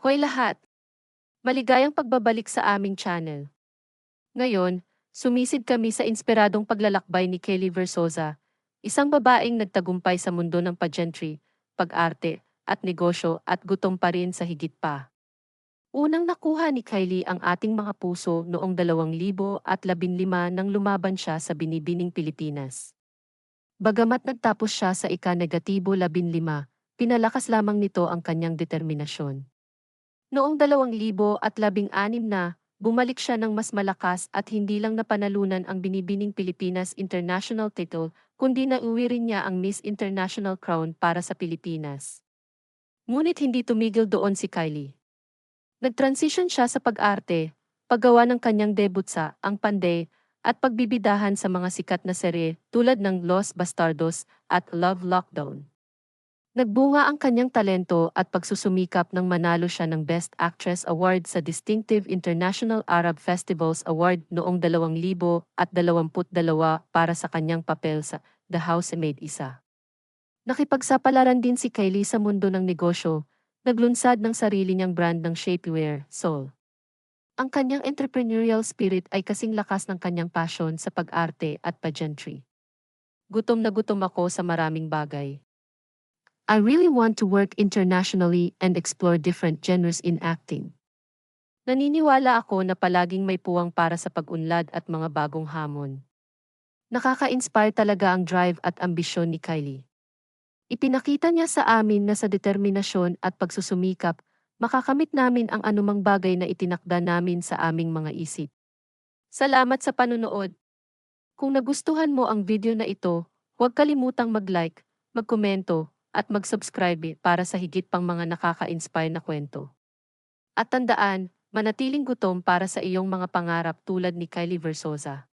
Hoy lahat! Maligayang pagbabalik sa aming channel. Ngayon, sumisid kami sa inspiradong paglalakbay ni Kelly Versosa, isang babaeng nagtagumpay sa mundo ng pageantry, pag-arte, at negosyo at gutom pa rin sa higit pa. Unang nakuha ni Kylie ang ating mga puso noong 2015 nang lumaban siya sa Binibining Pilipinas. Bagamat nagtapos siya sa ika-negatibo 15, pinalakas lamang nito ang kanyang determinasyon. Noong 2016 na, bumalik siya ng mas malakas at hindi lang napanalunan ang Binibining Pilipinas International title, kundi nauwi rin niya ang Miss International crown para sa Pilipinas. Ngunit hindi tumigil doon si Kylie. Nag-transition siya sa pag-arte, paggawa ng kanyang debut sa Ang Panday, at pagbibidahan sa mga sikat na serye tulad ng Los Bastardos at Love Lockdown. Nagbunga ang kanyang talento at pagsusumikap nang manalo siya ng Best Actress Award sa Distinctive International Arab Festivals Award noong 2022 para sa kanyang papel sa The Housemaid Isa. Nakipagsapalaran din si Kylie sa mundo ng negosyo, naglunsad ng sarili niyang brand ng shapewear, Soul. Ang kanyang entrepreneurial spirit ay kasing lakas ng kanyang passion sa pag-arte at pageantry. Gutom na gutom ako sa maraming bagay. I really want to work internationally and explore different genres in acting. Naniniwala ako na palaging may puwang para sa pag-unlad at mga bagong hamon. Nakaka-inspire talaga ang drive at ambisyon ni Kylie. Ipinakita niya sa amin na sa determinasyon at pagsusumikap, makakamit namin ang anumang bagay na itinakda namin sa aming mga isip. Salamat sa panunood. Kung nagustuhan mo ang video na ito, huwag kalimutang mag-like, magkomento, at mag-subscribe para sa higit pang mga nakaka-inspire na kwento. At tandaan, manatiling gutom para sa iyong mga pangarap tulad ni Kylie Versosa.